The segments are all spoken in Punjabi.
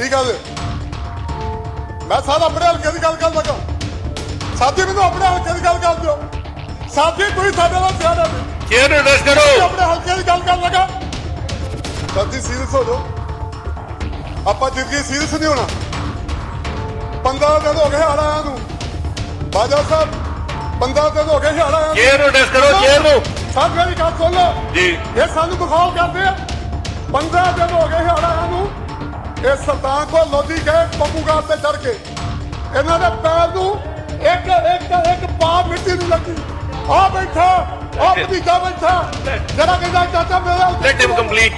ਕੀ ਗੱਲ? ਮੈਂ ਸਾਰਾ ਆਪਣੇ ਹਲਕੇ ਦੀ ਗੱਲ ਕਰ ਲੱਗਾ ਸਾਥੀ ਮੈਨੂੰ ਆਪਣੇ ਹਲਕੇ ਦੀ ਗੱਲ ਕਰ ਦਿਓ। ਸਾਥੀ ਤੁਸੀਂ ਸਾਡੇ ਨਾਲ ਸਿਆਣਾ ਨਹੀਂ ਚੇਅਰ ਐਡਰੈਸ ਕਰੋ। ਆਪਣੇ ਹਲਕੇ ਦੀ ਗੱਲ ਕਰਨ ਲੱਗਾ। ਸਾਥੀ ਸੀਰੀਅਸ ਹੋ ਜਾਓ। ਆਪਾਂ ਜ਼ਿੰਦਗੀ ਸੀਰੀਅਸ ਨਹੀਂ ਹੋਣਾ। 15 ਦਿਨ ਹੋ ਗਏ ਹਾਲ ਆਇਆਂ ਨੂੰ। ਬਾਜਾ ਸਾਹਿਬ 15 ਦਿਨ ਹੋ ਗਏ ਹਾਲ ਆਇਆਂ ਚੇਅਰ ਐਡਰੈਸ ਕਰੋ ਚੇਅਰ ਨੂੰ। ਸਾਹਿਬ ਮੇਰੀ ਗੱਲ ਸੁਣ ਲਓ। ਜੀ। ਇਹ ਸਾਨੂੰ ਬਖੌਲ ਕਰਦੇ ਆ। 15 ਦਿਨ ਹੋ ਗਏ ਹਾੜਾਂ ਨੂੰ। ਇਹ ਸਰਦਾਰ ਕੋ ਲੋਧੀ ਗਏ ਪੰਮੂਗਾਰ ਤੇ ਚੜ ਕੇ। ਇਹਨਾਂ ਦੇ ਪੈਰ ਨੂੰ ਇੱਕ ਇੱਕ ਇੱਕ ਪਾ ਮਿੱਟੀ ਨੂੰ ਲੱਗੀ। ਆ ਬੈਠਾ ਆ ਭਤੀਜਾ ਬੈਠਾ। ਜਿਹੜਾ ਕਹਿੰਦਾ ਚਾਚਾ ਮੇਰਾ ਲੈਟ ਹਿਮ ਕੰਪਲੀਟ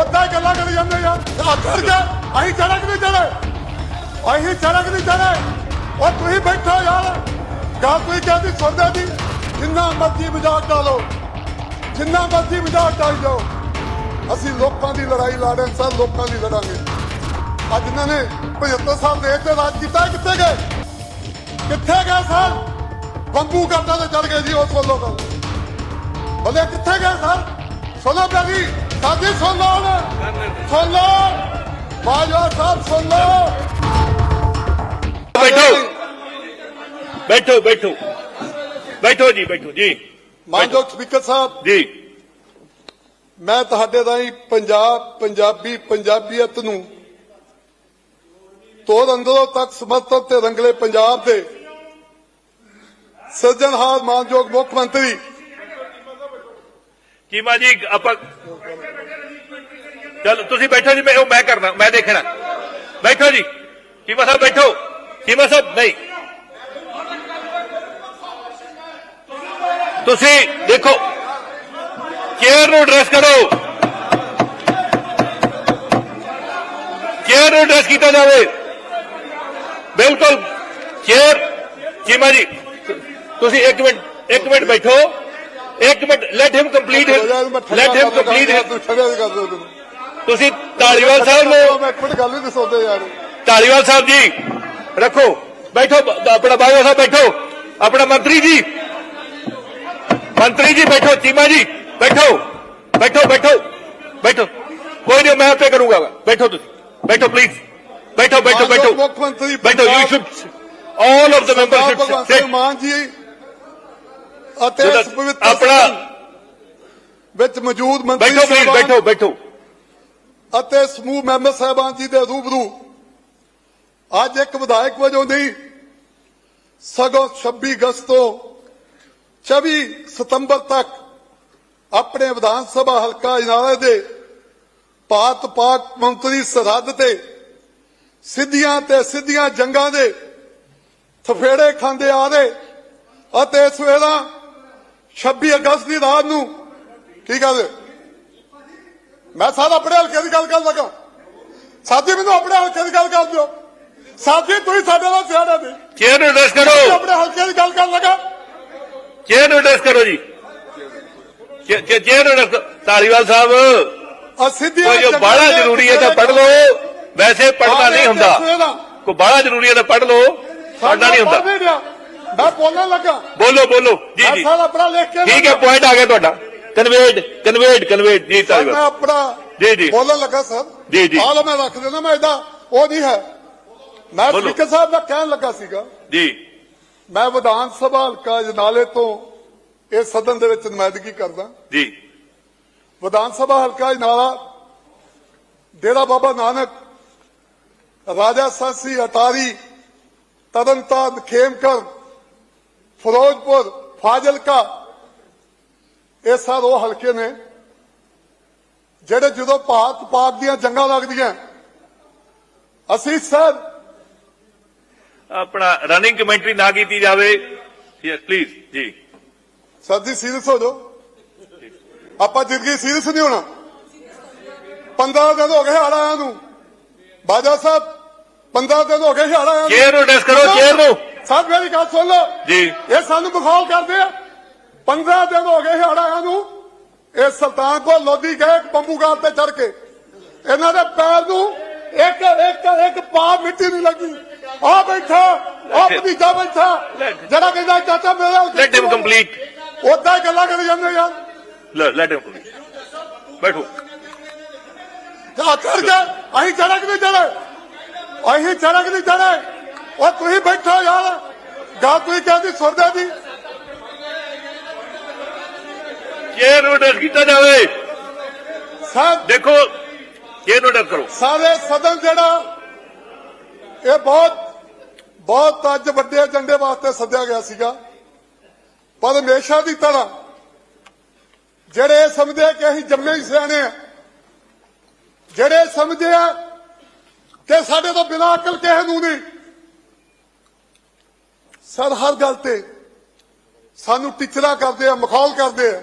ਉਦਾਂ ਗੱਲਾਂ ਕਰੀ ਜਾਂਦੇ ਯਾਰ ਆ ਚੜ ਕੇ ਅਸੀਂ ਚੜਕ ਨਹੀਂ ਚੜੇ ਅਸੀਂ ਚੜਕ ਨਹੀਂ ਚੜੇ ਉਹ ਤੁਸੀਂ ਬੈਠੋ ਯਾਰ। ਗੱਲ ਤੁਸੀਂ ਕਹਿੰਦੀ ਸੁਣਦੇ ਨਹੀਂ। ਜਿੰਨਾ ਮਰਜ਼ੀ ਮਜ਼ਾਕ ਡਾਲੋ ਜਿੰਨਾ ਮਰਜ਼ੀ ਮਜ਼ਾਕ ਡਾਲ ਜਾਓ ਅਸੀਂ ਲੋਕਾਂ ਦੀ ਲੜਾਈ ਲੜੇ ਸਰ ਲੋਕਾਂ ਦੀ ਲੜਾਂਗੇ। ਅੱਜ ਇਹਨਾਂ ਨੇ 75 ਸਾਲ ਦੇਸ਼ ਤੇ ਰਾਜ ਕੀਤਾ ਕਿੱਥੇ ਗਏ? ਕਿੱਥੇ ਗਏ ਸਰ? ਬੰਬੂ ਕਰਦਾ ਤੇ ਚੜ ਗਏ ਜੀ ਉਸ ਵੱਲੋਂ ਗੱਲ ਭਲੇ ਕਿੱਥੇ ਗਏ ਸਰ? ਸੁਣੋ ਪਿਆਰੀ ਸਾਡੀ ਸੁਣ ਲਓ। ਸੁਣ ਲਓ। ਬਾਜਵਾ ਸਾਹਿਬ ਸੁਣ ਲਓ। ਬੈਠੋ। ਬੈਠੋ ਬੈਠੋ। ਬੈਠੋ ਜੀ ਬੈਠੋ ਜੀ। ਮਾਨਯੋਗ ਸਪੀਕਰ ਸਾਹਿਬ ਜੀ। ਮੈਂ ਤੁਹਾਡੇ ਰਾਹੀਂ ਪੰਜਾਬ ਪੰਜਾਬੀ ਪੰਜਾਬੀਅਤ ਨੂੰ ਤੋੜ ਅੰਦਰੋਂ ਤੱਕ ਸਮਰਥਨ ਤੇ ਰੰਗਲੇ ਪੰਜਾਬ ਦੇ। ਸਿਰਜਣਹਾਰ ਮਾਨਯੋਗ ਮੁੱਖ ਮੰਤਰੀ। ਚੀਮਾ ਜੀ ਆਪਾਂ ਚਲ, ਤੁਸੀਂ ਬੈਠੋ ਜੀ, ਮੈਂ ਉਹ ਮੈਂ ਕਰਨਾ ਮੈਂ ਦੇਖਣਾ। ਬੈਠੋ ਜੀ ਚੀਮਾ ਸਾਹਿਬ ਬੈਠੋ। ਚੀਮਾ ਸਾਹਿਬ, ਨਹੀਂ। ਤੁਸੀਂ ਦੇਖੋ ਚੇਅਰ ਨੂੰ ਐਡਰੈਸ ਕਰੋ। ਚੇਅਰ ਨੂੰ ਐਡਰੈਸ ਕੀਤਾ ਜਾਵੇ। ਬਿਲਕੁਲ। ਚੇਅਰ ਚੀਮਾ ਜੀ ਤੁਸੀਂ ਇੱਕ ਮਿੰਟ ਇੱਕ ਮਿੰਟ ਬੈਠੋ। ਇੱਕ minute let him complete let him complete ਤੁਸੀਂ ਢਾਲੀਵਾਲ ਸਾਹਿਬ ਨੂੰ ਇੱਕ ਮਿੰਟ ਗੱਲ ਵੀ ਨਹੀਂ ਸੁਣਦੇ ਯਾਰ। ਢਾਲੀਵਾਲ ਸਾਹਿਬ ਜੀ ਰੱਖੋ। ਬੈਠੋ ਆਪਣਾ ਬਾਜਵਾ ਸਾਹਿਬ ਬੈਠੋ। ਆਪਣਾ ਮੰਤਰੀ ਜੀ। ਮੰਤਰੀ ਜੀ ਬੈਠੋ ਚੀਮਾ ਜੀ ਬੈਠੋ। ਬੈਠੋ ਬੈਠੋ। ਬੈਠੋ। ਕੋਈ ਨਹੀਂ ਮੈਂ ਆਪੇ ਕਰੂੰਗਾ। ਬੈਠੋ ਤੁਸੀਂ। ਬੈਠੋ ਪਲੀਜ਼ ਬੈਠੋ ਬੈਠੋ ਬੈਠੋ। ਮੁੱਖ ਮੰਤਰੀ ਬੈਠੋ you should all of the members Bhagwant should Singh Mann ji ਅਤੇ ਆਪਣਾ- ਵਿੱਚ ਮੌਜੂਦ ਮੰਤਰੀ ਬੈਠੋ ਪਲੀਜ਼ ਬੈਠੋ ਬੈਠੋ। ਅਤੇ ਸਮੂਹ ਮੈਂਬਰ ਸਾਹਿਬਾਨ ਜੀ ਦੇ ਰੂਬਰੂ। ਅੱਜ ਇੱਕ ਵਿਧਾਇਕ ਵਜੋਂ ਨਹੀਂ ਸਗੋਂ 26 ਅਗਸਤ ਤੋਂ 24 ਸਤੰਬਰ ਤੱਕ ਆਪਣੇ ਵਿਧਾਨ ਸਭਾ ਹਲਕਾ ਇਨਾਰੇ ਦੇ ਪਾਤ ਪਾਕ ਮੰਤਰੀ ਸਰਹੱਦ ਤੇ ਸਿੱਧੀਆਂ ਤੇ ਸਿੱਧੀਆਂ ਜੰਗਾਂ ਦੇ ਥਫੇੜੇ ਖਾਂਦੇ ਆ ਰਹੇ। ਅਤੇ ਇਸ ਵੇਲੇ 26 ਅਗਸਤ ਦੀ ਰਾਤ ਨੂੰ ਕੀ ਗੱਲ? ਮੈਂ ਸਾਰਾ ਆਪਣੇ ਹਲਕੇ ਦੀ ਗੱਲ ਕਰਨ ਲੱਗਾ। ਸਾਥੀ ਮੈਨੂੰ ਆਪਣੇ ਹਲਕੇ ਦੀ ਗੱਲ ਕਰ ਦਿਓ। ਸਾਥੀ ਤੁਸੀਂ ਸਾਡੇ ਨਾਲ ਸਿਆਣਾ ਨਹੀਂ ਚੇਅਰ ਨੂੰ ਤੁਸੀਂ ਕਰੋ ਆਪਣੇ ਹਲਕੇ ਦੀ ਗੱਲ ਕਰਨ ਲੱਗਾ। ਚੇਅਰ ਨੂੰ ਐਡਰੈਸ ਕਰੋ ਜੀ? ਚੇਅਰ ਨੂੰ address- ਧਾਲੀਵਾਲ ਸਾਹਿਬ। ਕੋਈ ਜੋ ਦੇ ਜ਼ਰੂਰੀ ਹੈ ਤਾਂ ਪੜ੍ਹ ਲਓ। ਵੈਸੇ ਪੜ੍ਹਨਾ ਨਹੀਂ ਹੁੰਦਾ। ਮੈਂ ਕੋਈ ਬਾਹਲਾ ਜ਼ਰੂਰੀ ਹੈ ਤਾਂ ਪੜ੍ਹ ਲਓ। ਪੜ੍ਹਨਾ ਨਹੀਂ ਹੁੰਦਾ। ਮੈਂ ਬੋਲਣ ਲੱਗਾ। ਬੋਲੋ ਬੋਲੋ। ਜੀ ਮੈਂ ਜੀ। ਆਪਣਾ ਲਿਖ ਕੇ ਠੀਕ ਹੈ ਪੁਆਇੰਟ ਆ ਗਿਆ ਤੁਹਾਡਾ। ਕਨਵੇਡ ਕਨਵੇਡ ਕਨਵੇਡ। ਜੀ ਮੈਂ ਧਾਲੀਵਾਲ ਆਪਣਾ ਜੀ, ਜੀ। ਬੋਲਣ ਲੱਗਾ ਸਰ। ਜੀ, ਜੀ। ਹਾਲ ਮੈਂ ਰੱਖ ਦੇਣਾ ਮੈਂ ਏਦਾਂ ਉਹ ਨਹੀਂ ਹੈ। ਮੈਂ। ਸਪੀਕਰ ਸਾਹਿਬ ਦਾ ਕਹਿਣ ਲੱਗਾ ਸੀਗਾ। ਜੀ। ਮੈਂ ਵਿਧਾਨ ਸਭਾ ਹਲਕਾ ਜਨਾਲੇ ਤੋਂ ਇਹ ਸਦਨ ਦੇ ਵਿੱਚ ਨੁਮਾਇੰਦਗੀ ਕਰਦਾ। ਜੀ। ਵਿਧਾਨ ਸਭਾ ਹਲਕਾ ਜਨਾਲਾ ਡੇਰਾ ਬਾਬਾ ਨਾਨਕ ਰਾਜਾ ਸਾਸੀ ਅਟਾਰੀ ਤਰਨਤਾਰਨ ਖੇਮਕਰ ਫਿਰੋਜ਼ਪੁਰ ਫਾਜ਼ਿਲਕਾ ਇਹ ਸਾਰੇ ਉਹ ਹਲਕੇ ਨੇ ਜਿਹੜੇ ਜਦੋਂ ਭਾਰਤ ਪਾਕ ਦੀਆਂ ਜੰਗਾਂ ਲੱਗਦੀਆਂ ਅਸੀਂ ਸਰ ਆਪਣਾ ਰਨਿੰਗ ਕਮੈਂਟਰੀ ਨਾ ਕੀਤੀ ਜਾਵੇ। ਯੈਸ ਪਲੀਜ਼ ਜੀ। ਸਰਦੀ ਸੀਰੀਅਸ ਹੋ ਜਾਓ। ਆਪਾਂ ਜ਼ਿੰਦਗੀ ਸੀਰੀਅਸ ਨਹੀਂ ਹੋਣਾ। 15 ਦਿਨ ਹੋ ਗਏ ਹਾਲ ਨੂੰ। ਬਾਜਾ ਸਾਹਿਬ 15 ਦਿਨ ਹੋ ਗਏ ਹਾਲ ਆਇਆਂ ਨੂੰ ਚੇਅਰ ਨੂੰ ਐਡਰੈਸ ਕਰੋ ਚੇਅਰ ਨੂੰ। ਸਾਹਿਬ ਮੇਰੀ ਗੱਲ ਸੁਣ ਲਓ। ਜੀ। ਇਹ ਸਾਨੂੰ ਬਖੌਲ ਕਰਦੇ ਆ। 15 ਦਿਨ ਹੋ ਗਏ ਆਇਆਂ ਨੂੰ। ਇਹ ਸੁਲਤਾਨ ਕੋ ਲੋਧੀ ਗਏ ਪੰਬੂਗਾਰ ਤੇ ਚੜ ਕੇ। ਇਹਨਾਂ ਦੇ ਪੈਰ ਨੂੰ ਇੱਕ ਇੱਕ ਇੱਕ ਪਾ ਮਿੱਟੀ ਨਹੀਂ ਲੱਗੀ। ਆ ਬੈਠਾ ਆ ਭਤੀਜਾ ਬੈਠਾ। ਜਿਹੜਾ ਕਹਿੰਦਾ ਚਾਚਾ ਮੇਰਾ ਲੈਟ ਹਿਮ ਕੰਪਲੀਟ ਉਦਾਂ ਹੀ ਗੱਲਾਂ ਕਰੀ ਜਾਂਦੇ ਯਾਰ ਲੈਟ ਹਿਮ ਕੰਪਲੀਟ ਬੈਠੋ। ਜਾ ਚੜ ਕੇ ਅਸੀਂ ਚੜਕ ਨਹੀਂ ਚੜੇ ਅਸੀਂ ਚੜਕ ਨਹੀਂ ਚੜੇ ਉਹ ਤੁਸੀਂ ਬੈਠੋ ਯਾਰ। ਗੱਲ ਤੁਸੀਂ ਕਹਿੰਦੀ ਸੁਣਦੇ ਜੀ ਚੇਅਰ ਨੂੰ ਅਡਰੈਸ ਕੀਤਾ ਜਾਵੇ ਸਭ ਦੇਖੋ ਚੇਅਰ ਨੂੰ ਅਡਰੈਸ ਕਰੋ। ਸਾਰੇ ਸਦਨ ਜਿਹੜਾ ਇਹ ਬਹੁਤ ਬਹੁਤ ਅੱਜ ਵੱਡੇ ਏਜੰਡੇ ਵਾਸਤੇ ਸੱਦਿਆ ਗਿਆ ਸੀਗਾ। ਪਰ ਹਮੇਸ਼ਾ ਦੀ ਤਰ੍ਹਾਂ। ਜਿਹੜੇ ਇਹ ਸਮਝਦੇ ਕਿ ਅਸੀਂ ਜੰਮੇ ਹੀ ਸਿਆਣੇ ਆ। ਜਿਹੜੇ ਸਮਝਦੇ ਆ ਕਿ ਸਾਡੇ ਤੋਂ ਬਿਨਾਂ ਅਕਲ ਕਿਸੇ ਨੂੰ ਨਹੀਂ। ਸਰ, ਹਰ ਗੱਲ ਤੇ ਸਾਨੂੰ ਟੀਚਰਾਂ ਕਰਦੇ ਆ, ਮਖੌਲ ਕਰਦੇ ਆ।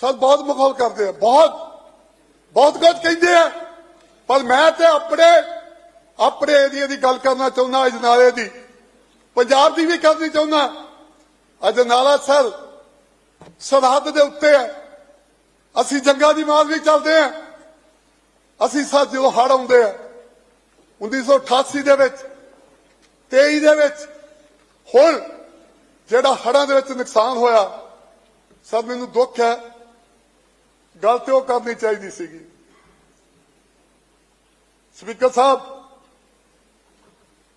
ਸਰ, ਬਹੁਤ ਮਖੌਲ ਕਰਦੇ ਆ, ਬਹੁਤ ਬਹੁਤ ਕੁਝ ਕਹਿੰਦੇ ਆ। ਪਰ ਮੈਂ ਤੇ ਆਪਣੇ ਆਪਣੇ ਏਰੀਏ ਦੀ ਗੱਲ ਕਰਨਾ ਚਾਹੁੰਦਾ ਅਜਨਾਲੇ ਦੀ। ਪੰਜਾਬ ਦੀ ਵੀ ਕਰਨੀ ਚਾਹੁੰਦਾ। ਅਜਨਾਲਾ ਸਰ, ਸਰਹੱਦ ਦੇ ਉੱਤੇ ਹੈ ਅਸੀਂ ਜੰਗਾਂ ਦੀ ਮਾਰ ਵੀ ਚੱਲਦੇ ਆ। ਅਸੀਂ ਸਰ ਜਦੋਂ ਹੜ ਆਉਂਦੇ ਆ। 1988 ਦੇ ਵਿੱਚ 23 ਦੇ ਵਿੱਚ ਹੁਣ ਜਿਹੜਾ ਹੜਾਂ ਦੇ ਵਿੱਚ ਨੁਕਸਾਨ ਹੋਇਆ ਸਰ ਮੈਨੂੰ ਦੁੱਖ ਹੈ। ਗੱਲ ਤੇ ਉਹ ਕਰਨੀ ਚਾਹੀਦੀ ਸੀਗੀ। ਸਪੀਕਰ ਸਾਹਿਬ,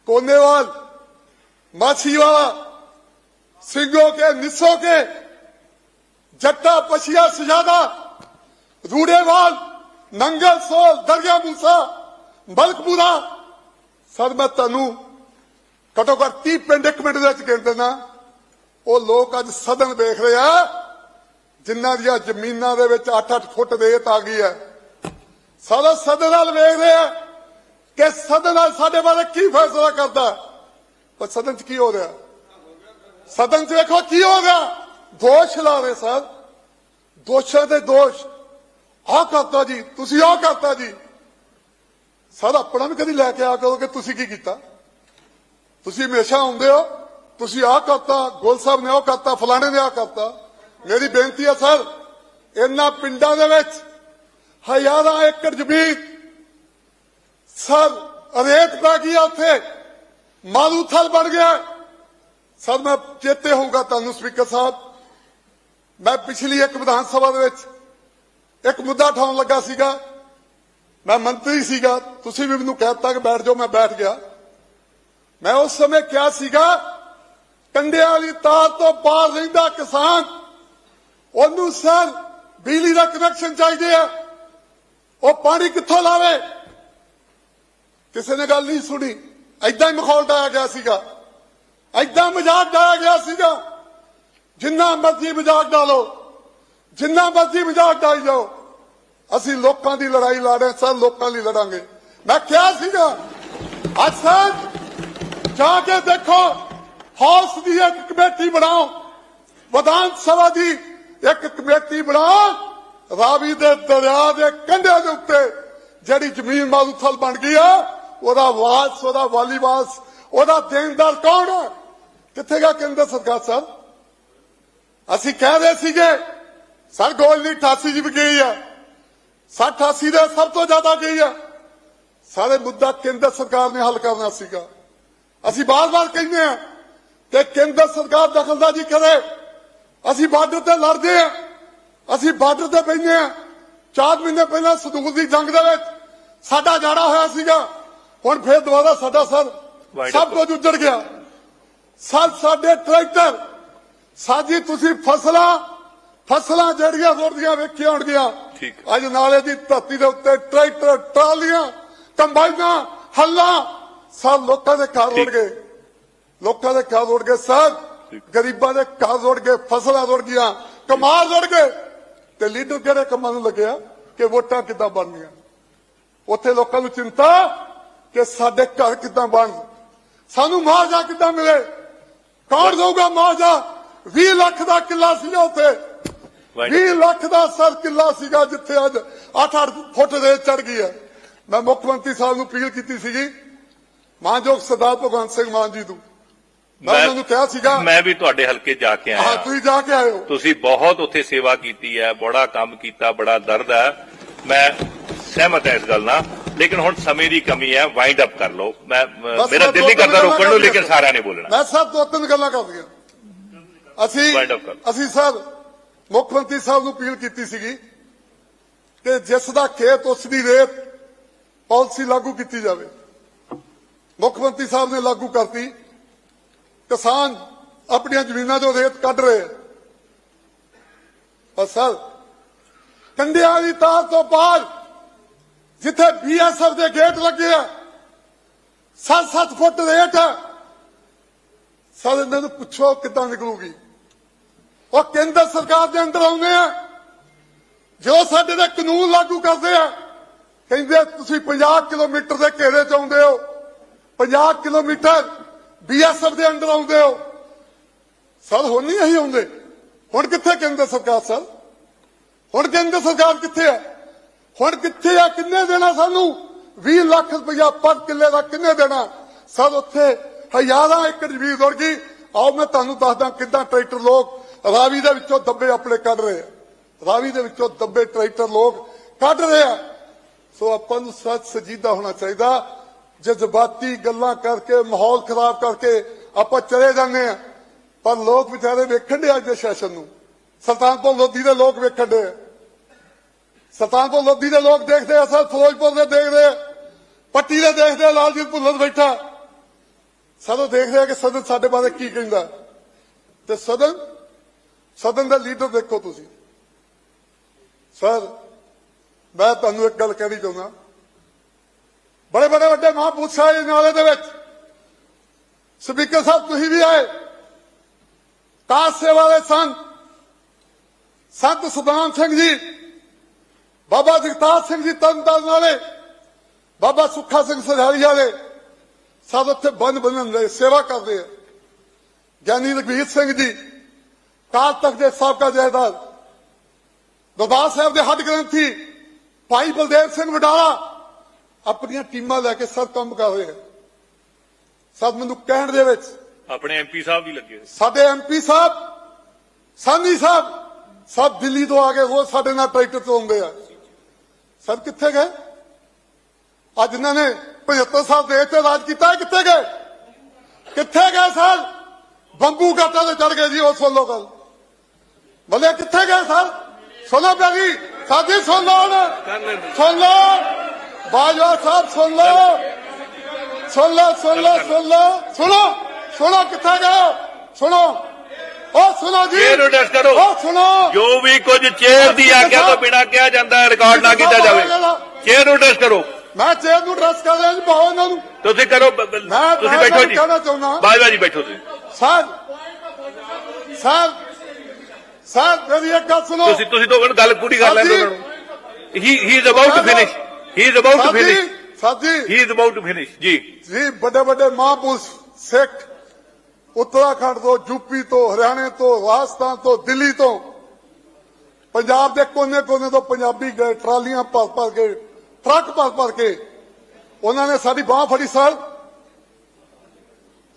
ਕੋਨੇਵਾਲ, ਮਾਛੀਵਾਲਾ, ਸਿੰਘੋ ਕੇ, ਨਿਸੋ ਕੇ, ਜੱਟਾ, ਪਛੀਆ, ਸਜਾਦਾ, ਰੂੜੇਵਾਲ ਨੰਗਲ ਸੋਲ ਦਰਿਆ ਮੂਸਾ ਬਲਕਪੂਰਾ ਸਰ, ਮੈਂ ਤੁਹਾਨੂੰ ਘਟੋ ਘੱਟ 30 ਪਿੰਡ, ਇੱਕ ਮਿੰਟ ਦੇ ਵਿੱਚ ਗਿਣ ਦਿੰਦਾ। ਉਹ ਲੋਕ ਅੱਜ ਸਦਨ ਵੇਖ ਰਹੇ ਆ, ਜਿਨ੍ਹਾਂ ਦੀਆਂ ਜ਼ਮੀਨਾਂ ਦੇ ਵਿੱਚ 8-8 ਫੁੱਟ ਰੇਤ ਆ ਗਈ ਹੈ। ਸਾਰਾ ਸਦਨ ਨਾਲ ਵੇਖ ਰਹੇ ਆ ਕਿ ਸਦਨ ਨਾਲ ਸਾਡੇ ਬਾਰੇ ਕੀ ਫੈਸਲਾ ਕਰਦਾ। ਪਰ ਸਦਨ 'ਚ ਕੀ ਹੋ ਰਿਹਾ? ਸਦਨ 'ਚ ਵੇਖੋ ਕੀ ਹੋ ਰਿਹਾ। ਦੋਸ਼ ਲਾ ਰਹੇ ਸਰ। ਦੋਸ਼ਾਂ ਦੇ ਦੋਸ਼। ਆਹ ਕਰਤਾ ਜੀ, ਤੁਸੀਂ ਆਹ ਕਰਤਾ ਜੀ। ਸਰ, ਆਪਣਾ ਵੀ ਕਦੀ ਲੈ ਕੇ ਆ ਕਰੋ ਕਿ ਤੁਸੀਂ ਕੀ ਕੀਤਾ? ਤੁਸੀਂ ਹਮੇਸ਼ਾ ਆਉਂਦੇ ਹੋ, ਤੁਸੀਂ ਆਹ ਕਰਤਾ, ਗੋਲ ਸਾਹਿਬ ਨੇ ਉਹ ਕਰਤਾ, ਫਲਾਣੇ ਨੇ ਆਹ ਕਰਤਾ। ਮੇਰੀ ਬੇਨਤੀ ਹੈ, ਸਰ, ਇਹਨਾਂ ਪਿੰਡਾਂ ਦੇ ਵਿੱਚ ਹਜ਼ਾਰਾਂ ਏਕੜ ਜ਼ਮੀਨ। ਸਰ, ਰੇਤ ਪੈ ਗਈ ਆ ਉੱਥੇ। ਮਾਰੂਥਲ ਬਣ ਗਿਆ। ਸਰ, ਮੈਂ ਚੇਤੇ ਹੋਊਗਾ ਤੁਹਾਨੂੰ, ਸਪੀਕਰ ਸਾਹਿਬ। ਮੈਂ ਪਿਛਲੀ ਇੱਕ ਵਿਧਾਨ ਸਭਾ ਦੇ ਵਿੱਚ ਇੱਕ ਮੁੱਦਾ ਉਠਾਉਣ ਲੱਗਾ ਸੀਗਾ। ਮੈਂ ਮੰਤਰੀ ਸੀਗਾ। ਤੁਸੀਂ ਵੀ ਮੈਨੂੰ ਕਹਿਤਾ ਕਿ ਬੈਠ ਜਾਓ, ਮੈਂ ਬੈਠ ਗਿਆ। ਮੈਂ ਉਸ ਸਮੇਂ ਕਿਹਾ ਸੀਗਾ, ਕੰਡਿਆਂ ਵਾਲੀ ਤਾਰ ਤੋਂ ਪਾਰ ਰਹਿੰਦਾ ਕਿਸਾਨ, ਉਹਨੂੰ ਸਰ ਬਿਜਲੀ ਦਾ ਕਨੈਕਸ਼ਨ ਚਾਹੀਦੇ ਆ। ਉਹ ਪਾਣੀ ਕਿੱਥੋਂ ਲਾਵੇ? ਕਿਸੇ ਨੇ ਗੱਲ ਨਹੀਂ ਸੁਣੀ। ਐਦਾਂ ਹੀ ਮਖੌਲ ਡਾਇਆ ਗਿਆ ਸੀਗਾ। ਐਦਾਂ ਮਜ਼ਾਕ ਡਾਇਆ ਗਿਆ ਸੀਗਾ। ਜਿੰਨਾ ਮਰਜ਼ੀ ਮਜ਼ਾਕ ਡਾਲੋ। ਜਿੰਨਾ ਮਰਜ਼ੀ ਮਜ਼ਾਕ ਡਾਈ ਜਾਓ। ਅਸੀਂ ਲੋਕਾਂ ਦੀ ਲੜਾਈ ਲੜ ਰਹੇ ਸਰ ਲੋਕਾਂ ਲਈ ਲੜਾਂਗੇ। ਮੈਂ ਕਿਹਾ ਸੀਗਾ ਅੱਜ ਸਰ, ਜਾ ਕੇ ਦੇਖੋ, ਹਾਊਸ ਦੀ ਇੱਕ ਕਮੇਟੀ ਬਣਾਓ। ਵਿਧਾਨ ਸਭਾ ਦੀ ਇੱਕ ਕਮੇਟੀ ਬਣਾਓ, ਰਾਵੀ ਦੇ ਦਰਿਆ ਦੇ ਕੰਢੇ ਦੇ ਉੱਤੇ, ਜਿਹੜੀ ਜ਼ਮੀਨ ਮਾਲੂਥਲ ਬਣ ਗਈ ਆ, ਉਹਦਾ ਵਾਸ, ਉਹਦਾ ਵਾਲੀਵਾਸ ਉਹਦਾ ਦੇਣਦਾਰ ਕੌਣ ਹੈ ਕਿੱਥੇ ਗਿਆ ਕੇਂਦਰ ਸਰਕਾਰ ਸਾਹਿਬ? ਅਸੀਂ ਕਹਿ ਰਹੇ ਸੀਗੇ ਸਰ ਗੋਲ ਨਹੀਂ 88 ਜੀ ਵੀ ਗਈ ਆ। 60 88 ਦੇ ਸਭ ਤੋਂ ਜ਼ਿਆਦਾ ਗਈ ਆ। ਸਾਰੇ ਮੁੱਦਾ ਕੇਂਦਰ ਸਰਕਾਰ ਨੇ ਹੱਲ ਕਰਨਾ ਸੀਗਾ। ਅਸੀਂ ਬਾਰ-ਬਾਰ ਕਹਿੰਦੇ ਆ ਕਿ ਕੇਂਦਰ ਸਰਕਾਰ ਦਖਲਅੰਦਾਜ਼ੀ ਕਰੇ। ਅਸੀਂ ਬਾਰਡਰ ਤੇ ਲੜਦੇ ਆ। ਅਸੀਂ ਬਾਰਡਰ ਤੇ ਬੈਠੇ ਆ। ਚਾਰ ਮਹੀਨੇ ਪਹਿਲਾਂ ਸੰਦੂਕ ਦੀ ਜੰਗ ਦੇ ਵਿੱਚ ਸਾਡਾ ਜਾੜਾ ਹੋਇਆ ਸੀਗਾ। ਹੁਣ ਫੇਰ ਦੁਬਾਰਾ ਸਾਡਾ ਸਰ ਸਭ ਕੁਝ ਉੱਜੜ ਗਿਆ। ਸਰ ਸਾਡੇ ਟਰੈਕਟਰ ਸਾਜੀ ਤੁਸੀਂ ਫਸਲਾਂ ਫਸਲਾਂ ਜਿਹੜੀਆਂ ਰੁੜਦੀਆਂ ਵੇਖੀਆਂ ਹੋਣਗੀਆਂ ਠੀਕ। ਅੱਜ ਨਾਲੇ ਦੀ ਧਰਤੀ ਦੇ ਉੱਤੇ ਟਰੈਕਟਰ ਟਰਾਲੀਆਂ ਕੰਬਾਈਨਾਂ ਹੱਲਾਂ ਸਭ ਲੋਕਾਂ ਦੇ ਘਰ ਰੁੜ। ਗਏ। ਲੋਕਾਂ ਦੇ ਘਰ ਰੁੜ ਗਏ ਠੀਕ। ਗਰੀਬਾਂ ਦੇ ਘਰ ਰੁੜ ਗਏ ਫਸਲਾਂ ਰੁੜ ਗਈਆਂ। ਕਮਾਲ ਰੁੜ ਗਏ। ਤੇ ਲੀਡਰ ਕਿਹੜੇ ਕੰਮਾਂ ਨੂੰ ਲੱਗਿਆ? ਕਿ ਵੋਟਾਂ ਕਿੱਦਾਂ ਬਣਨੀਆਂ? ਉੱਥੇ ਲੋਕਾਂ ਨੂੰ ਚਿੰਤਾ ਕਿ ਸਾਡੇ ਘਰ ਕਿੱਦਾਂ ਬਣ। ਸਾਨੂੰ ਮੁਆਵਜ਼ਾ ਕਿੱਦਾਂ ਮਿਲੇ? ਕੌਣ ਦਊਗਾ ਮੁਆਵਜ਼ਾ? 20 ਲੱਖ ਦਾ ਕਿੱਲਾ ਸੀਗਾ ਉੱਥੇ। 20 ਲੱਖ ਦਾ ਸਰ ਕਿੱਲਾ ਸੀਗਾ ਜਿੱਥੇ ਅੱਜ 8-8 ਫੁੱਟ ਰੇਤ ਚੜ ਗਈ ਹੈ। ਮੈਂ ਮੁੱਖ ਮੰਤਰੀ ਸਾਹਿਬ ਨੂੰ ਅਪੀਲ ਕੀਤੀ ਸੀਗੀ ਮਾਨਯੋਗ ਸਰਦਾਰ ਭਗਵੰਤ ਸਿੰਘ ਮਾਨ ਜੀ ਨੂੰ ਮੈਂ ਉਹਨਾਂ ਨੂੰ ਕਿਹਾ ਸੀਗਾ ਮੈਂ ਵੀ ਤੁਹਾਡੇ ਹਲਕੇ ਜਾ ਕੇ ਹਾਂ ਆਇਆ ਤੁਸੀਂ ਜਾ ਕੇ ਹੋ ਤੁਸੀਂ ਬਹੁਤ ਉੱਥੇ ਸੇਵਾ ਕੀਤੀ ਹੈ ਬੜਾ ਕੰਮ ਕੀਤਾ ਬੜਾ ਦਰਦ ਹੈ। ਮੈਂ ਸਹਿਮਤ ਹਾਂ ਇਸ ਗੱਲ ਨਾਲ ਲੇਕਿਨ ਹੁਣ ਸਮੇਂ ਦੀ ਕਮੀ ਹੈ ਵਾਈਂਡ ਅਪ ਕਰ ਲਓ। ਮੈਂ ਮੇਰਾ ਦਿਲ ਨਹੀਂ ਦੋ ਕਰਦਾ ਰੋਕਣ ਨੂੰ ਲੇਕਿਨ ਸਾਰਿਆਂ ਨੇ ਬੋਲਣਾ। ਮੈਂ ਸਭ ਦੋ ਤਿੰਨ ਗੱਲਾਂ ਕਰ ਦਿਆਂ ਅਸੀਂ। ਅਸੀਂ ਸਰ ਮੁੱਖ ਮੰਤਰੀ ਸਾਹਿਬ ਨੂੰ ਅਪੀਲ ਕੀਤੀ ਸੀਗੀ ਕਿ ਜਿਸ ਦਾ ਖੇਤ, ਉਸ ਦੀ ਰੇਤ ਪਾਲਿਸੀ ਲਾਗੂ ਕੀਤੀ ਜਾਵੇ। ਮੁੱਖ ਮੰਤਰੀ ਸਾਹਿਬ ਨੇ ਲਾਗੂ ਕਰਤੀ। ਕਿਸਾਨ ਆਪਣੀਆਂ ਜ਼ਮੀਨਾਂ 'ਚੋਂ ਰੇਤ ਕੱਢ ਰਹੇ ਆ। ਪਰ ਸਰ, ਕੰਡਿਆਂ ਦੀ ਤਾਰ ਤੋਂ ਪਾਰ ਜਿੱਥੇ ਬੀਐਸਐਫ ਦੇ ਗੇਟ ਲੱਗੇ ਆ 7-7 ਫੁੱਟ ਰੇਟ ਆ। ਸਰ, ਇਹਨਾਂ ਨੂੰ ਪੁੱਛੋ ਕਿੱਦਾਂ ਨਿਕਲੂਗੀ। ਉਹ ਕੇਂਦਰ ਸਰਕਾਰ ਦੇ ਅੰਦਰ ਆਉਂਦੇ ਆ। ਜੋ ਸਾਡੇ ਦੇ ਕਾਨੂੰਨ ਲਾਗੂ ਕਰਦੇ ਆ, ਕਹਿੰਦੇ ਤੁਸੀਂ 50 ਕਿਲੋਮੀਟਰ ਦੇ ਘੇਰੇ ਚ ਆਉਂਦੇ ਹੋ। 50 ਕਿਲੋਮੀਟਰ ਬੀਐਸਐਫ ਦੇ ਅੰਦਰ ਆਉਂਦੇ ਹੋ। ਸਰ, ਹੁਣ ਨਹੀਂ ਅਸੀਂ ਆਉਂਦੇ। ਹੁਣ ਕਿੱਥੇ ਕੇਂਦਰ ਸਰਕਾਰ, ਸਰ? ਹੁਣ ਕੇਂਦਰ ਸਰਕਾਰ ਕਿੱਥੇ ਆ? ਹੁਣ ਕਿੱਥੇ ਆ? ਕਿੰਨੇ ਦੇਣਾ ਸਾਨੂੰ? 20 ਲੱਖ ਰੁਪਇਆ ਪਰ ਕਿੱਲੇ ਦਾ ਕਿੰਨੇ ਦੇਣਾ? ਸਰ, ਉੱਥੇ ਹਜ਼ਾਰਾਂ ਏਕੜ ਜ਼ਮੀਨ ਦੌੜ ਗਈ। ਆਓ, ਮੈਂ ਤੁਹਾਨੂੰ ਦੱਸਦਾ ਕਿੱਦਾਂ ਟਰੈਕਟਰ ਲੋਕ ਰਾਵੀ ਦੇ ਵਿੱਚੋਂ ਦੱਬੇ ਆਪਣੇ ਕੱਢ ਰਹੇ ਆ। ਰਾਵੀ ਦੇ ਵਿੱਚੋਂ ਦੱਬੇ ਟਰੈਕਟਰ ਲੋਕ ਕੱਢ ਰਹੇ ਆ। ਸੋ ਆਪਾਂ ਨੂੰ ਸੱਚ ਸਜੀਦਾ ਹੋਣਾ ਚਾਹੀਦਾ। ਜਜ਼ਬਾਤੀ ਗੱਲਾਂ ਕਰਕੇ, ਮਾਹੌਲ ਖਰਾਬ ਕਰਕੇ ਆਪਾਂ ਚਲੇ ਜਾਂਦੇ ਆ। ਪਰ ਲੋਕ ਵਿਚਾਰੇ ਵੇਖਣ ਦੇ ਅੱਜ ਦੇ ਸੈਸ਼ਨ ਨੂੰ। ਸੁਲਤਾਨਪੁਰ ਲੋਧੀ ਦੇ ਲੋਕ ਵੇਖਣ ਦੇ ਸੁਲਤਾਨਪੁਰ ਲੋਧੀ ਦੇ ਲੋਕ ਦੇਖਦੇ ਆ, ਸਰ ਫਿਰੋਜ਼ਪੁਰ ਦੇ ਦੇਖਦੇ ਆ। ਪੱਟੀ ਦੇ ਦੇਖਦੇ ਆ, ਲਾਲਜੀਤ ਭੁੱਲਰ ਬੈਠਾ। ਸਦੋਂ ਦੇਖਦੇ ਆ ਕਿ ਸਦਨ ਸਾਡੇ ਬਾਰੇ ਕੀ ਕਹਿੰਦਾ। ਤੇ ਸਦਨ ਸਦਨ ਦਾ ਲੀਡਰ ਦੇਖੋ ਤੁਸੀਂ। ਸਰ, ਮੈਂ ਤੁਹਾਨੂੰ ਇੱਕ ਗੱਲ ਕਹਿਣੀ ਚਾਹੁੰਦਾ। ਬੜੇ ਬੜੇ ਵੱਡੇ ਮਹਾਂਪੁਰਸ਼ ਆਏ ਨਾਲੇ ਦੇ ਵਿੱਚ। ਸਪੀਕਰ ਸਾਹਿਬ, ਤੁਸੀਂ ਵੀ ਆਏ। ਕਾਸ ਸੇਵਾ ਦੇ ਸੰਤ ਸੰਤ ਸੁਦਾਮ ਸਿੰਘ ਜੀ, ਬਾਬਾ ਜਗਤਾਰ ਸਿੰਘ ਜੀ ਤਰਨਤਾਰਨ ਵਾਲੇ, ਬਾਬਾ ਸੁੱਖਾ ਸਿੰਘ ਸਰਹਾਰੀ ਵਾਲੇ, ਸਭ ਉੱਥੇ ਬੰਨ ਬੰਨਣ ਦੇ ਸੇਵਾ ਕਰਦੇ ਆ। ਗਿਆਨੀ ਰਘਵੀਰ ਸਿੰਘ ਜੀ ਕਾਲ ਤੱਕ ਦੇ ਸਾਬਕਾ ਜਹੇਦਾਰ ਦਰਬਾਰ ਸਾਹਿਬ ਦੇ ਹੱਡ ਗ੍ਰੰਥੀ ਭਾਈ ਬਲਦੇਵ ਸਿੰਘ ਵਡਾਲਾ ਆਪਣੀਆਂ ਟੀਮਾਂ ਲੈ ਕੇ ਸਭ ਕੰਮ ਕਰ ਰਹੇ ਆ ਸਭ ਮੈਨੂੰ ਕਹਿਣ ਦੇ ਵਿੱਚ ਆਪਣੇ ਐਮਪੀ ਸਾਹਿਬ ਵੀ ਲੱਗੇ। ਸਾਡੇ ਐਮਪੀ ਸਾਹਿਬ ਸਾਨੀ ਸਾਹਿਬ ਸਭ ਦਿੱਲੀ ਤੋਂ ਆ ਕੇ ਉਹ ਸਾਡੇ ਨਾਲ ਟਰੈਕਟਰ ਤੋਂ ਆਉਂਦੇ ਆ। ਸਰ ਕਿੱਥੇ ਗਏ? ਅੱਜ ਇਹਨਾਂ ਨੇ 75 ਸਾਲ ਦੇਸ਼ ਤੇ ਰਾਜ ਕੀਤਾ ਕਿੱਥੇ ਗਏ? ਕਿੱਥੇ ਗਏ ਸਰ? ਬੰਬੂ ਘਾਟਾ ਤੇ ਚੜ ਗਏ ਜੀ ਉਹ ਸੁਣ ਲਓ ਗੱਲ। ਬਲੇ ਕਿੱਥੇ ਗਏ ਸਰ? ਸੁਣੋ ਪਿਆਰੀ ਸਾਡੀ ਸੁਣ ਲਓ। ਸੁਣ ਲਓ ਬਾਜਵਾ ਸਾਹਿਬ ਸੁਣ ਲਓ ਸੁਣ ਲਓ ਸੁਣ ਲਓ ਸੁਣ ਲਓ ਸੁਣੋ ਸੁਣੋ ਕਿੱਥੇ ਗਏ? ਸੁਣੋ। ਉਹ ਸੁਣੋ ਜੀ। ਚੇਅਰ ਟੈਸਟ ਕਰੋ। ਉਹ ਸੁਣੋ। ਜੋ ਵੀ ਕੁਝ ਚੇਅਰ ਦੀ ਆਗਿਆ ਤੋਂ ਬਿਨਾਂ ਕਿਹਾ ਜਾਂਦਾ ਰਿਕਾਰਡ ਨਾ ਕੀਤਾ ਜਾਵੇ। ਚੇਅਰ ਨੂੰ ਟੈਸਟ ਕਰੋ। ਮੈਂ ਚੇਅਰ ਨੂੰ ਡਰੈਸ ਕਰ ਰਿਹਾ ਜੀ ਪਾਓ ਇਹਨਾਂ ਨੂੰ। ਤੁਸੀਂ ਕਰੋ ਤੁਸੀਂ ਬੈਠੋ ਜੀ। ਬਾਜਵਾ ਜੀ ਬੈਠੋ ਤੁਸੀਂ। ਸਰ ਸਰ ਸਰ ਮੇਰੀ ਇੱਕ ਗੱਲ ਸੁਣੋ। ਤੁਸੀਂ ਤੁਸੀਂ ਤੋਂ ਗੱਲ ਪੂਰੀ ਕਰ ਨੂੰ। He he is about to finish he is about to finish ਸਾਡੀ he is about to finish ਜੀ। ਜੀ ਵੱਡੇ ਵੱਡੇ ਮਹਾਂਪੁਰਸ਼ ਸਿੱਖ ਉੱਤਰਾਖੰਡ ਤੋਂ ਯੂਪੀ ਤੋਂ ਹਰਿਆਣੇ ਤੋਂ ਰਾਜਸਥਾਨ ਤੋਂ ਦਿੱਲੀ ਤੋਂ ਪੰਜਾਬ ਦੇ ਕੋਨੇ-ਕੋਨੇ ਤੋਂ ਪੰਜਾਬੀ ਗਏ ਟਰਾਲੀਆਂ ਭਰ ਭਰ ਕੇ ਟਰੱਕ ਭਰ ਭਰ ਕੇ ਉਹਨਾਂ ਨੇ ਸਾਡੀ ਬਾਹ ਫੜੀ ਸਰ।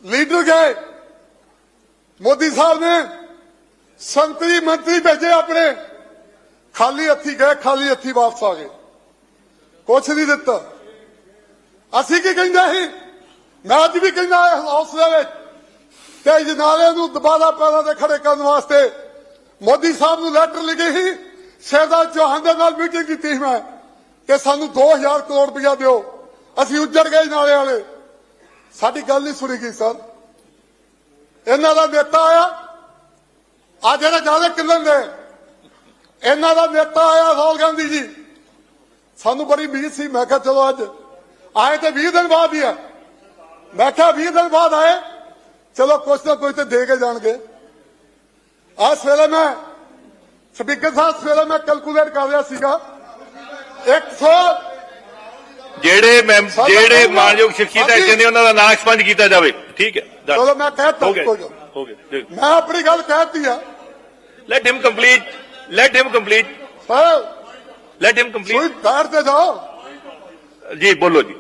ਲੀਡਰ ਗਏ। ਮੋਦੀ ਸਾਹਿਬ ਨੇ ਸੰਤਰੀ ਮੰਤਰੀ ਭੇਜੇ ਆਪਣੇ। ਖਾਲੀ ਹੱਥੀ ਗਏ, ਖਾਲੀ ਹੱਥੀ ਵਾਪਸ ਆ ਗਏ। ਕੁਛ ਨਹੀਂ ਦਿੱਤਾ। ਅਸੀਂ ਕੀ ਕਹਿੰਦੇ ਸੀ? ਮੈਂ ਅੱਜ ਵੀ ਕਹਿੰਦਾ ਹਾਂ ਹਾਊਸ ਦੇ ਵਿੱਚ ਕਿ ਜਨਾਲੇ ਨੂੰ ਦੁਬਾਰਾ ਪੈਰਾਂ ਤੇ ਖੜੇ ਕਰਨ ਵਾਸਤੇ ਮੋਦੀ ਸਾਹਿਬ ਨੂੰ ਲੈਟਰ ਲਿਖੀ ਸੀ। ਸ਼ਹਿਜ਼ਾਦ ਚੌਹਾਨ ਦੇ ਨਾਲ ਮੀਟਿੰਗ ਕੀਤੀ ਸੀ ਮੈਂ ਕਿ ਸਾਨੂੰ 2000 ਕਰੋੜ ਰੁਪਇਆ ਦਿਓ। ਅਸੀਂ ਉੱਜੜ ਗਏ ਨਾਲੇ ਵਾਲੇ। ਸਾਡੀ ਗੱਲ ਨਹੀਂ ਸੁਣੀ ਗਈ, ਸਰ। ਇਹਨਾਂ ਦਾ ਨੇਤਾ ਆਇਆ। ਆ ਜਿਹੜੇ ਜ਼ਿਆਦਾ ਕਿੰਨਣ ਦੇ ਇਹਨਾਂ ਦਾ ਨੇਤਾ ਆਇਆ ਰਾਹੁਲ ਗਾਂਧੀ ਜੀ। ਸਾਨੂੰ ਬੜੀ ਉਮੀਦ ਸੀ ਮੈਂ ਕਿਹਾ ਚਲੋ ਅੱਜ। ਆਏ ਤੇ 20 ਦਿਨ ਬਾਅਦ ਹੀ ਆ। ਮੈਂ ਕਿਹਾ 20 ਦਿਨ ਬਾਅਦ ਆਏ। ਚਲੋ ਕੁਛ ਨਾ ਕੁਛ ਤੇ ਦੇ ਕੇ ਜਾਣਗੇ। ਆ ਸਵੇਰੇ ਮੈਂ ਸਪੀਕਰ ਸਾਹਿਬ ਸਵੇਰੇ ਮੈਂ ਕੈਲਕੂਲੇਟ ਕਰ ਰਿਹਾ ਸੀਗਾ। 100 ਜਿਹੜੇ ਸਾਡਾ ਜਿਹੜੇ ਮਾਨਯੋਗ ਸ਼ਖਸੀਅਤ ਐਕਸ਼ਨ ਨੇ ਉਹਨਾਂ ਦਾ ਨਾਂ ਐਕਸਪੰਜ ਕੀਤਾ ਜਾਵੇ। ਠੀਕ ਹੈ. ਚਲੋ ਮੈਂ ਕਹਿਤਾ ਹੋ ਗਿਆ ਕੋਈ ਗੱਲ। ਹੋ ਗਿਆ ਮੈਂ ਆਪਣੀ ਗੱਲ ਕਹਿਤੀ ਆ। Let him complete let him complete sir let him ਕੋਈ ਕੰਪਲੀਟ ਬੈਠ ਤੇ ਜਾਓ ਜੀ ਬੋਲੋ ਜੀ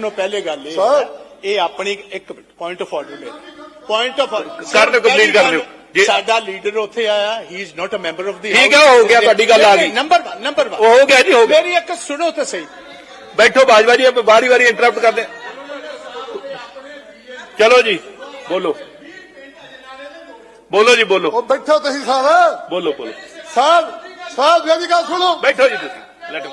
ਨੂੰ ਪਹਿਲੇ ਗੱਲ ਇਹ Sir। ਹੈ, ਇਹ ਆਪਣੀ ਇੱਕ ਪੁਆਇੰਟ ਆਫ ਆਰਡਰ ਲੈ ਪੁਆਇੰਟ ਆਫ Sir ਨੇ complete ਕਰ ਦਿਓ। ਜੀ। ਸਾਡਾ ਲੀਡਰ ਉੱਥੇ ਆਇਆ he is not a member of the ਠੀਕ ਹੈ, ਹੋ ਗਿਆ, ਤੁਹਾਡੀ ਗੱਲ ਆ ਗਈ। ਨੰਬਰ 1 ਨੰਬਰ 1 ਉਹ ਹੋ ਗਿਆ ਜੀ ਹੋ ਗਿਆ। ਮੇਰੀ ਇੱਕ ਸੁਣੋ ਤਾਂ ਸਹੀ। ਬੈਠੋ ਬਾਜਵਾ ਜੀ ਆਪਾਂ ਵਾਰੀ ਵਾਰੀ ਇੰਟਰਰਪਟ ਕਰਦੇ। ਹਾਂ। ਚਲੋ ਜੀ ਬੋਲੋ। ਬੋਲੋ ਜੀ ਬੋਲੋ ਉਹ ਬੈਠੋ ਤੁਸੀਂ ਸਾਰੇ ਬੋਲੋ ਬੋਲੋ ਸਾਹਿਬ ਸਾਹਿਬ ਮੇਰੀ ਗੱਲ ਸੁਣੋ ਬੈਠੋ ਜੀ ਤੁਸੀਂ ਲੈਟ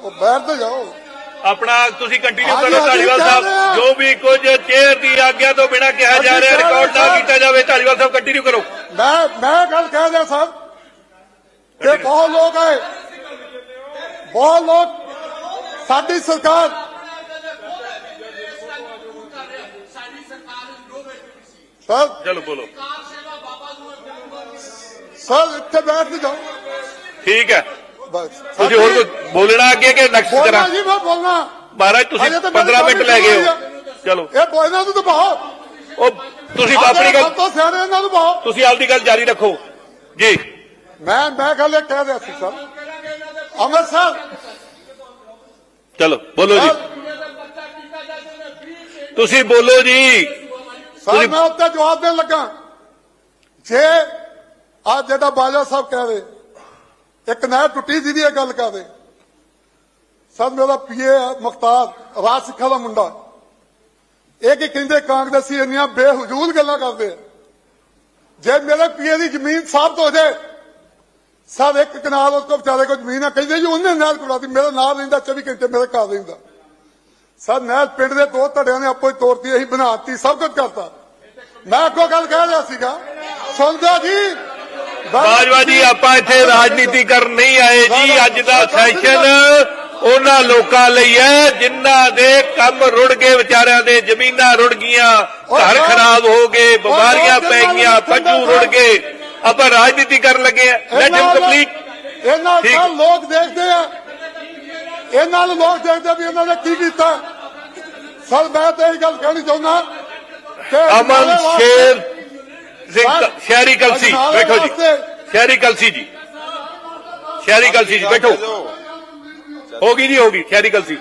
ਉਹ ਬੈਠ ਤੇ ਜਾਓ ਆਪਣਾ ਤੁਸੀਂ ਕੰਟੀਨਿਊ ਹਾਂਜੀ, ਕਰੋ ਹਾਂਜੀ, ਢਾਲੀਵਾਲ ਕਹਿ ਸਾਹਿਬ ਰਹੇ ਹਾਂ। ਜੋ ਵੀ ਕੁਝ ਚੇਅਰ ਦੀ ਆਗਿਆ ਤੋਂ ਬਿਨਾ ਕਿਹਾ ਜਾ ਅਸੀਂ ਰਿਹਾ ਕਹਿ ਰਹੇ ਰਿਕਾਰਡ ਨਾ ਹਾਂ। ਕੀਤਾ ਜਾਵੇ ਢਾਲੀਵਾਲ ਸਾਹਿਬ ਕੰਟੀਨਿਊ ਕਰੋ ਮੈਂ ਮੈਂ ਗੱਲ ਕਹਿ ਰਿਹਾ ਸਾਹਿਬ ਕਿ ਬਹੁਤ ਲੋਕ ਹੈ ਬਹੁਤ ਲੋਕ ਸਾਡੀ ਸਰਕਾਰ ਸਰ ਚਲੋ ਬੋਲੋ। ਸਰ ਇੱਥੇ ਬੈਠ ਜਾਓ। ਠੀਕ ਹੈ। ਬਸ। ਤੁਸੀਂ ਹੋਰ ਕੁਝ ਬੋਲਣਾ ਅੱਗੇ ਕਿ ਬੋਲਣਾ ਕਰਾਂ ਜੀ ਮੈਂ ਬੋਲਣਾ। ਮਹਾਰਾਜ ਤੁਸੀਂ ਅਜੇ ਤਾਂ ਮੇਰੀ 15 ਮਿੰਟ ਲੈ ਗਏ ਹੋ। ਚਲੋ। ਇਹ ਬੋਲਣਾ ਤੂੰ ਤਾਂ ਬਾਹਰ। ਉਹ ਤੁਸੀਂ ਆਪਣੀ ਗੱਲ ਤੋਂ ਸਿਆਣੇ ਇਹਨਾਂ ਨੂੰ ਬਾਹਰ। ਤੁਸੀਂ ਆਪਦੀ ਗੱਲ ਜਾਰੀ ਰੱਖੋ। ਜੀ। ਮੈਂ ਮੈਂ ਗੱਲ ਇਹ ਕਹਿ ਰਿਹਾ ਸੀ ਸਰ। ਅੰਮ੍ਰਿਤਸਰ ਚਲੋ ਬੋਲੋ ਜੀ। ਤੁਸੀਂ ਬੋਲੋ ਜੀ। ਸਰ ਮੈਂ ਉੱਤੇ ਜਵਾਬ ਦੇਣ ਲੱਗਾ। ਜੇ ਅੱਜ ਜਿਹੜਾ ਬਾਜਾ ਸਾਹਿਬ ਕਹਿ ਰਹੇ ਇੱਕ ਨਹਿਰ ਟੁੱਟੀ ਜਿਹਦੀ ਇਹ ਗੱਲ ਕਰਦੇ ਸਰ ਮੇਰਾ ਪੀਏ ਮੁਖਤਾਰ ਰਾਜ ਸਿੱਖਾ ਦਾ ਮੁੰਡਾ। ਇਹ ਕੀ ਕਹਿੰਦੇ ਕਾਂਗਰਸੀ ਇੰਨੀਆਂ ਬੇਹਜੂਲ ਗੱਲਾਂ ਕਰਦੇ ਆ। ਜੇ ਮੇਰੇ ਪੀਏ ਦੀ ਜ਼ਮੀਨ ਸਾਬਤ ਹੋ ਜਾਏ ਸਰ ਇੱਕ ਕਨਾਲ ਉਸ ਕੋ ਵਿਚਾਰੇ ਕੋ ਜ਼ਮੀਨ ਆ ਕਹਿੰਦੇ ਜੀ ਉਹਨੇ ਨਹਿਰ ਕੁੜਾਤੀ ਮੇਰਾ ਨਾਲ ਰਹਿੰਦਾ 24 ਘੰਟੇ ਮੇਰੇ ਘਰ ਰਹਿੰਦਾ। ਸਰ ਨਹਿਰ ਪਿੰਡ ਦੇ ਦੋ ਧੜਿਆਂ ਨੇ ਆਪੋ ਹੀ ਤੋੜਤੀ ਅਸੀਂ ਬਣਾਤੀ ਸਭ ਕੁਝ ਕਰਤਾ। ਮੈਂ ਅੱਗੋਂ ਗੱਲ ਕਹਿ ਰਿਹਾ ਸੀਗਾ। ਸੁਣਦਾ ਜੀ ਬਾਜਵਾ ਜੀ ਆਪਾਂ ਇੱਥੇ ਰਾਜਨੀਤੀ ਕਰਨ ਨਹੀਂ ਆਏ ਜੀ ਅੱਜ ਦਾ ਸੈਸ਼ਨ ਉਹਨਾਂ ਲੋਕਾਂ ਲਈ ਹੈ ਜਿਨ੍ਹਾਂ ਦੇ ਕੰਮ ਰੁੜ ਗਏ ਵਿਚਾਰਿਆਂ ਦੇ ਜ਼ਮੀਨਾਂ ਰੁੜ ਗਈਆਂ ਘਰ ਖਰਾਬ ਹੋ ਗਏ ਬਿਮਾਰੀਆਂ ਪੈ ਗਈਆਂ ਪਸ਼ੂ ਰੁੜ ਗਏ। ਆਪਾਂ ਰਾਜਨੀਤੀ ਕਰਨ ਲੱਗੇ ਆ ਲੈਟ ਹਿਮ ਕੰਪਲੀਟ ਇਹਨਾਂ। ਨਾਲ ਲੋਕ ਦੇਖਦੇ ਆ। ਇਹਨਾਂ ਨੂੰ ਲੋਕ ਦੇਖਦੇ ਵੀ ਇਹਨਾਂ ਨੇ ਕੀ ਕੀਤਾ। ਸਰ ਮੈਂ ਤਾਂ ਇਹ ਗੱਲ ਕਹਿਣੀ ਚਾਹੁੰਦਾ। ਅਮਨ ਸ਼ੇਰ ਸਿੰਘ ਸ਼ਹਿਰੀ ਕਲਸੀ ਬੈਠੋ ਜੀ। ਸ਼ਹਿਰੀ ਕਲਸੀ ਜੀ। ਸ਼ਹਿਰੀ ਕਲਸੀ ਜੀ ਬੈਠੋ। ਹੋ ਗਈ ਜੀ ਹੋ ਗਈ ਸ਼ਹਿਰੀ ਕਲਸੀ।